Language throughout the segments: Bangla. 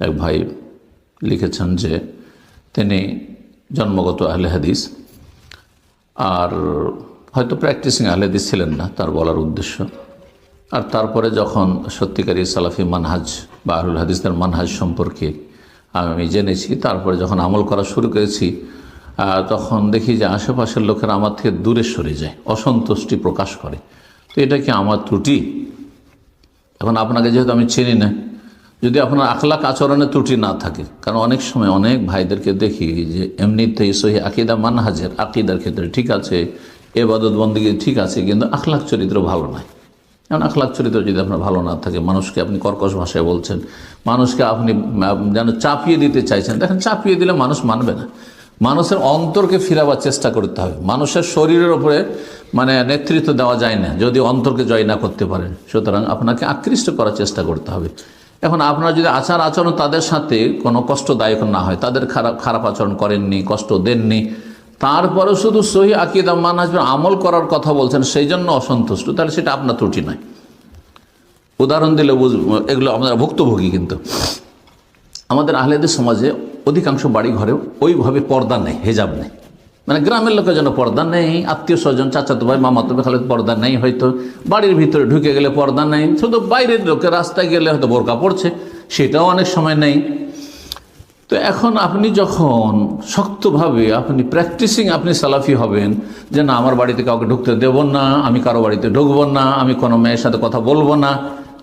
এক ভাই লিখেছেন যে তিনি জন্মগত আহলে হাদিস, আর হয়তো প্র্যাকটিসিং আহলে হাদিস ছিলেন না, তার বলার উদ্দেশ্য। আর তারপরে যখন সত্যিকারী সালাফি মানহাজ বা আহুল হাদিসদের মানহাজ সম্পর্কে আমি জেনেছি, তারপরে যখন আমল করা শুরু করেছি তখন দেখি যে আশেপাশের লোকেরা আমার থেকে দূরে সরে যায়, অসন্তুষ্টি প্রকাশ করে। তো এটা কি আমার ত্রুটি? এখন আপনাকে যেহেতু আমি চিনি না আপনার আখলাক আচরণে ত্রুটি না থাকে, কারণ অনেক সময় অনেক ভাইদেরকে দেখি যে এমনিতেই সহি আকিদা মানহাজের আকিদার ক্ষেত্রে ঠিক আছে, এবাদত বন্দিগি ঠিক আছে, কিন্তু আখলাক চরিত্র ভালো নয় কারণ আখলাক চরিত্র যদি আপনার ভালো না থাকে, মানুষকে আপনি কর্কশ ভাষায় বলছেন, মানুষকে আপনি যেন চাপিয়ে দিতে চাইছেন, দেখেন চাপিয়ে দিলে মানুষ মানবে না। মানুষের অন্তরকে ফিরাবার চেষ্টা করতে হবে। মানুষের শরীরের ওপরে মানে নেতৃত্ব দেওয়া যায় না, যদি অন্তরকে জয় না করতে পারেন। সুতরাং আপনাকে আকৃষ্ট করার চেষ্টা করতে হবে। এখন আপনার যদি আচার আচরণ তাদের সাথে কোনো কষ্টদায়ক না হয়, তাদের খারাপ খারাপ আচরণ করেননি, কষ্ট দেননি তারপরে শুধু সহি আকিদা মানহাজ আমল করার কথা বলছেন সেই জন্য অসন্তুষ্ট। তাহলে সেটা আপনার ত্রুটি নয়। উদাহরণ দিলে এগুলো আমরা ভুক্তভোগী কিন্তু। আমাদের আহলেদের সমাজে অধিকাংশ বাড়ি ঘরে ওইভাবে পর্দা নেই, হেজাব নেই। মানে গ্রামের লোকের জন্য পর্দা নেই, আত্মীয় স্বজন, চাচাতো ভাই, মামাতো খালে পর্দা নেই হয়তো। বাড়ির ভিতরে ঢুকে গেলে পর্দা নেই, শুধু বাইরের লোকে রাস্তায় গেলে হয়তো বোরকা পড়ছে, সেটাও অনেক সময় নেই। তো এখন আপনি যখন শক্তভাবে আপনি প্র্যাকটিসিং আপনি সালাফি হবেন, যে না, আমার বাড়িতে কাউকে ঢুকতে দেব না, আমি কারও বাড়িতে ঢুকবো না, আমি কোনো মেয়ের সাথে কথা বলব না,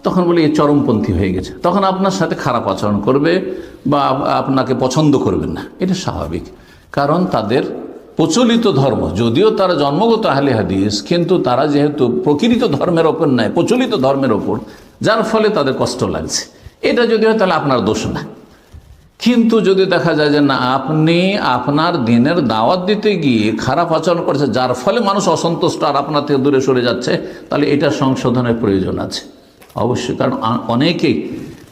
তখন বলি এই চরমপন্থী হয়ে গেছে। তখন আপনার সাথে খারাপ আচরণ করবে বা আপনাকে পছন্দ করবেন না। এটা স্বাভাবিক। কারণ তাদের প্রচলিত ধর্ম, যদিও তারা জন্মগত আহলে হাদিস, কিন্তু তারা যেহেতু প্রকৃত ধর্মের ওপর নয় প্রচলিত ধর্মের ওপর, যার ফলে তাদের কষ্ট লাগছে। এটা যদি হয় তাহলে আপনার দোষ না। কিন্তু যদি দেখা যায় যে না, আপনি আপনার দিনের দাওয়াত দিতে গিয়ে খারাপ আচরণ করছে, যার ফলে মানুষ অসন্তুষ্ট আর আপনার থেকে দূরে সরে যাচ্ছে, তাহলে এটা সংশোধনের প্রয়োজন আছে। অবশ্যই, কারণ অনেকেই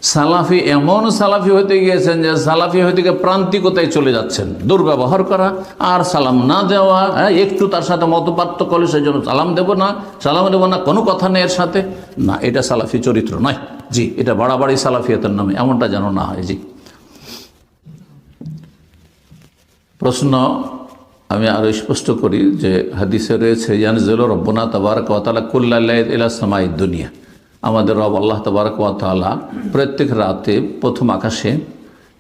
সালাফি এমন সালাফি হতে গিয়েছেন যে সালাফি হইতে গিয়ে প্রান্তিকতায় চলে যাচ্ছেন। দুর্ব্যবহার করা আর সালাম না দেওয়া হ্যাঁ, একটু তার সাথে মত পার্থক্য সেই জন্য সালাম দেবো না সালাম দেবো না কোনো কথা নেই এর সাথে। না এটা সালাফি চরিত্র নয়। জি এটা বাড়াবাড়ি সালাফিয়তের নামে এমনটা যেন না হয়। জি। প্রশ্ন আমি আরও স্পষ্ট করি যে হাদিসে রয়েছে ইয়ানজুল রব্বনা তবারক ওয়াতালা কুল্লাহ ইলা দুনিয়া আমাদের রব আল্লাহ তবারক ওয়াতালা প্রত্যেক রাতে প্রথম আকাশে,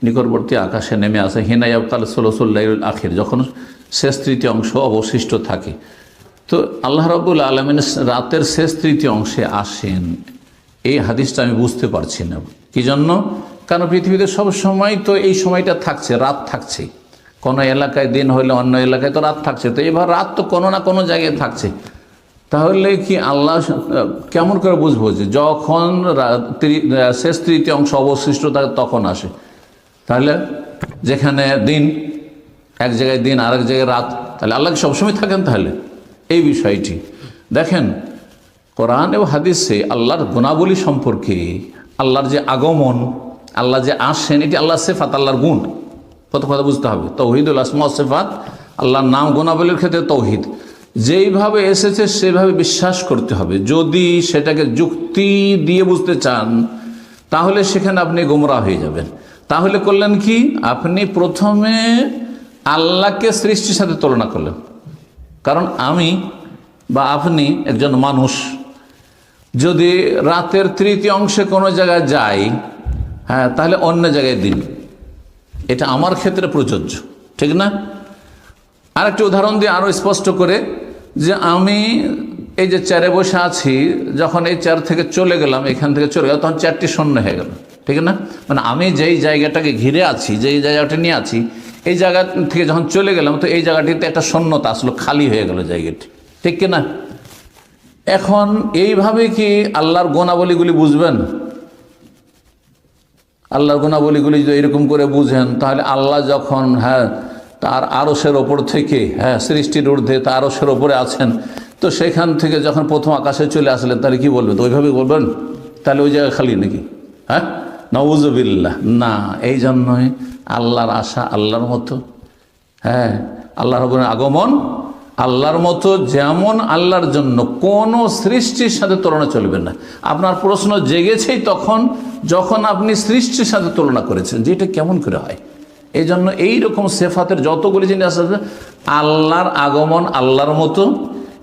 নিকটবর্তী আকাশে নেমে আসে। হিনাই আবকাল সোলসুল্লাহ আখির, যখন শেষ তৃতীয় অংশ অবশিষ্ট থাকে। তো আল্লাহ রবুল আলমিন রাতের শেষ তৃতীয় অংশে আসেন। এই হাদিসটা আমি বুঝতে পারছি না। কি জন্য? কারণ পৃথিবীতে সব সময় তো এই সময়টা থাকছে, রাত থাকছে। কোনো এলাকায় দিন হলে অন্য এলাকায় তো রাত থাকছে। তো এবার রাত তো কোনো না কোনো জায়গায় থাকছে। তাহলে কি আল্লাহ কেমন করে বুঝব যে যখন শেষ তৃতীয় অংশ অবশিষ্ট থাকে তখন আসে? তাহলে যেখানে দিন, এক জায়গায় দিন, আরেক জায়গায় রাত, তাহলে আল্লাহ সবসময় থাকেন তাহলে? এই বিষয়টি। দেখেন, কোরআন এবং হাদিসে আল্লাহর গুণাবলী সম্পর্কে, আল্লাহর যে আগমন, আল্লাহ যে আসেন, এটি আল্লাহ সেফাত, আল্লাহর গুণ। কত কথা বুঝতে হবে, তৌহিদুল আসমা সেফাত, আল্লাহর নাম গুণাবলীর ক্ষেত্রে তৌহিদ। যেইভাবে এসেছে, সেভাবে বিশ্বাস করতে হবে। যদি সেটাকে যুক্তি দিয়ে বুঝতে চান, তাহলে সেখানে আপনি গোমরা হয়ে যাবেন। তাহলে করলেন কি? আপনি প্রথমে আল্লাহকে সৃষ্টির সাথে তুলনা করলেন। কারণ আমি বা আপনি একজন মানুষ, যদি রাতের তৃতীয় অংশে কোনো জায়গায় যাই হ্যাঁ তাহলে অন্য জায়গায় দিন। এটা আমার ক্ষেত্রে প্রযোজ্য, ঠিক না? আরেকটি উদাহরণ দিয়ে আরও স্পষ্ট করে যে আমি এই যে চেয়ারে বসে আছি, যখন এই চেয়ার থেকে চলে গেলাম, এখান থেকে চলে গেলাম, তখন চেয়ারটি শূন্য হয়ে গেল। ঠিক না? মানে আমি যেই জায়গাটাকে ঘিরে আছি, যেই জায়গাটা নিয়ে আছি, এই জায়গা থেকে যখন চলে গেলাম, তো এই জায়গাটিতে একটা শূন্যতা আসলো, খালি হয়ে গেল জায়গাটি। ঠিক কিনা? এখন এইভাবে কি আল্লাহর গুণাবলীগুলি বুঝবেন? আল্লাহর গুণাবলীগুলি যদি এরকম করে বুঝেন, তাহলে আল্লাহ যখন হ্যাঁ তার আরসের ওপর থেকে হ্যাঁ সৃষ্টির ঊর্ধ্বে তার আরসের ওপরে আছেন। তো সেখান থেকে যখন প্রথম আকাশে চলে আসলেন, তাহলে কি বলবেন? তো ওইভাবে বলবেন? তাহলে ওই জায়গায় খালি নাকি? হ্যাঁ? নওয়াজবিল্লাহ না, এই জন্যই আল্লাহর আশা আল্লাহর মতো। হ্যাঁ আল্লাহর রবের আগমন আল্লাহর মতো যেমন আল্লাহর জন্য। কোনো সৃষ্টির সাথে তুলনা চলবে না। আপনার প্রশ্ন জেগেছেই তখন, যখন আপনি সৃষ্টির সাথে তুলনা করেছেন যে এটা কেমন করে হয়? এই জন্য এইরকম সেফাতের যতগুলি জিনিস আছে, আল্লাহর আগমন আল্লাহর মতো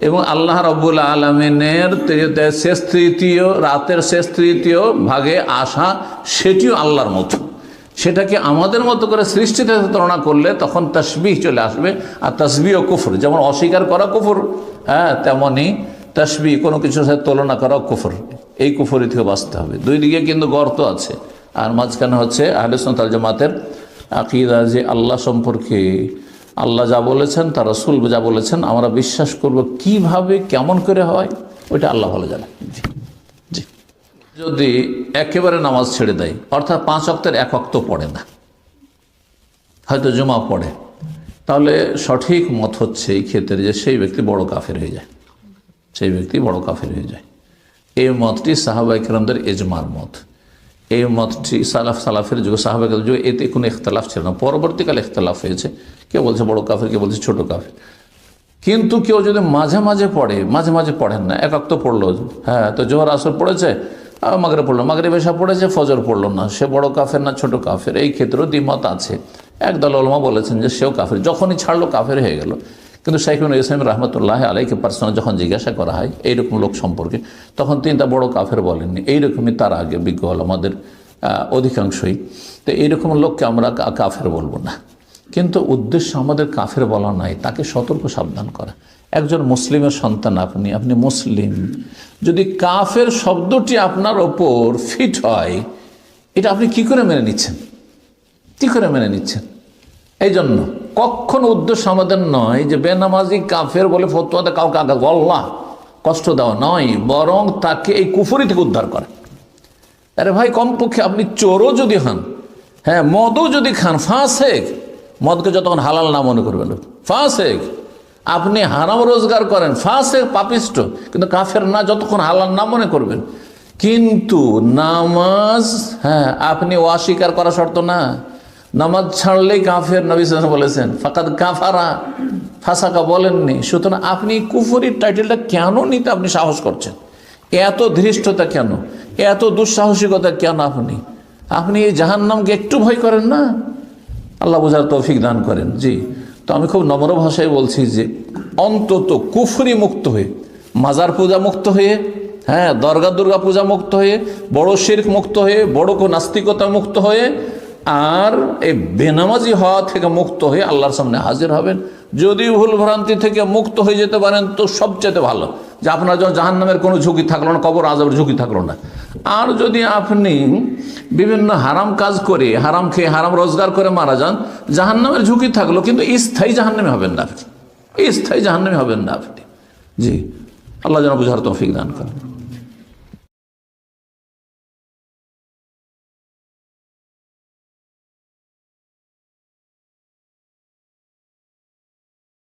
এবং আল্লাহ রব্বুল আলমিনের শেষ তৃতীয়, রাতের শেষ তৃতীয় ভাগে আসা সেটিও আল্লাহর মতো। সেটাকে আমাদের মতো করে সৃষ্টিতে তুলনা করলে তখন তসবিহ চলে আসবে আর তসবি ও কুফর। যেমন অস্বীকার করা কুফর হ্যাঁ তেমনই তসবি কোনো কিছুর সাথে তুলনা করা কুফর। এই কুফরি থেকে বাঁচতে হবে। দুই দিকে কিন্তু গর্ত আছে। আর মাঝখানে হচ্ছে আহলেসনতাল জামাতের আকিদা যে আল্লাহ সম্পর্কে আল্লাহ যা বলেছেন তার রসুল যা বলেছেন আমরা বিশ্বাস করব কীভাবে কেমন করে হয় ওইটা আল্লাহ ভালো জানে। জি যদি একেবারে নামাজ ছেড়ে দেয় অর্থাৎ পাঁচ অক্তের এক অক্ত পড়ে না হয়তো জমা পড়ে তাহলে সঠিক মত হচ্ছে এই ক্ষেত্রে যে সেই ব্যক্তি বড় কাফের হয়ে যায়। সেই ব্যক্তি বড় কাফের হয়ে যায়। এই মতটি সাহাবাই কিরমদের এজমার মত। এই মতটি সালাফ সালাফের যুগে সাহাবাই যুগে এতে কোনো ইখতলাফ ছিল না। পরবর্তীকালে ইখতলাফ হয়েছে। কেউ বলছে বড় কাফের, কেউ বলছে ছোট কাফের। কিন্তু কেউ যদি মাঝে মাঝে পড়ে, মাঝে মাঝে পড়েন না। একাক তো পড়ল হ্যাঁ তো জোহর আসর পড়েছে মাগরে পড়ল মাগরে বেশা পড়েছে, ফজর পড়ল না। সে বড় কাফের না ছোট কাফের? এই ক্ষেত্রেও দ্বিমত আছে। একদল ওলমা বলেছেন যে সেও কাফের। যখনই ছাড়লো, কাফের হয়ে গেল। কিন্তু শাইখুল ইসলাম রহমতুল্লাহ আলাইকে পার্সোনাল যখন জিজ্ঞাসা করা হয়, এইরকম লোক সম্পর্কে? তখন তিনি তা বড় কাফের বলেননি, এইরকমই তার আগে বিজ্ঞ হল আমাদের অধিকাংশই। তো এইরকম লোককে আমরা কাফের বলব না। কিন্তু উদ্দেশ্য আমাদের কাফের বলা নাই, তাকে সতর্ক সাবধান করা। একজন মুসলিমের সন্তান আপনি আপনি মুসলিম। যদি কাফের শব্দটি আপনার ওপর ফিট হয়, এটা আপনি কি করে মেনে নিচ্ছেন? কী করে মেনে নিচ্ছেন? এই জন্য কখন উদ্দেশ্য আমাদের নয় যে বেনামাজি কাফের বলে ফতোয়াতে কাউকে আঘাত। বল্লা কষ্ট দেওয়া নয়, বরং তাকে এই কুফুরি থেকে উদ্ধার করে। আরে ভাই, কমপক্ষে আপনি চোরও যদি হন হ্যাঁ মদও যদি খান, ফাঁসেক। মদকে যতক্ষণ হালাল না মনে করবেন। ফাঁসেক। আপনি হারাম রোজগার করেন, ফাঁসেক পাপিষ্ট। কিন্তু কাফের না, যতক্ষণ হালাল না মনে করবেন। কিন্তু নামাজ হ্যাঁ আপনি অস্বীকার করা শর্ত না। নামাজ ছাড়লেই কাফের নবী বলেছেন, ফাকাদ কাফারা। ফাঁসাকা বলেননি। সুতরাং আপনি কুফুরির টাইটেলটা কেন নিতে আপনি সাহস করছেন? এত ধৃষ্টতা কেন? এত দুঃসাহসিকতা কেন আপনি? আপনি এই জাহান্নামকে একটু ভয় করেন না? আল্লাহ বোঝার তৌফিক দান করেন। জি। তো আমি খুব নম্র ভাষায় বলছি যে, অন্তত কুফরি মুক্ত হয়ে, মাজার পূজা মুক্ত হয়ে হ্যাঁ দর্গা দুর্গা পূজা মুক্ত হয়ে, বড় শির্ক মুক্ত হয়ে, বড় নাস্তিকতা মুক্ত হয়ে আর এই বেনামাজি হওয়া থেকে মুক্ত হয়ে আল্লাহর সামনে হাজির হবেন। যদি ভুল ভ্রান্তি থেকে মুক্ত হয়ে যেতে পারেন, তো সবচেয়ে ভালো। যে আপনার যখন জাহান নামের কোনো ঝুঁকি থাকল না, কবর আজাবের ঝুঁকি থাকল না। আর যদি আপনি বিভিন্ন হারাম কাজ করে, হারাম খেয়ে হারাম রোজগার করে মারা যান জাহান নামের ঝুঁকি থাকল, কিন্তু স্থায়ী জাহান্নামে হবেন না আপনি। স্থায়ী জাহান্নামে হবেন না আপনি। জি। আল্লাহ যেন বুঝার তৌফিক দান করেন।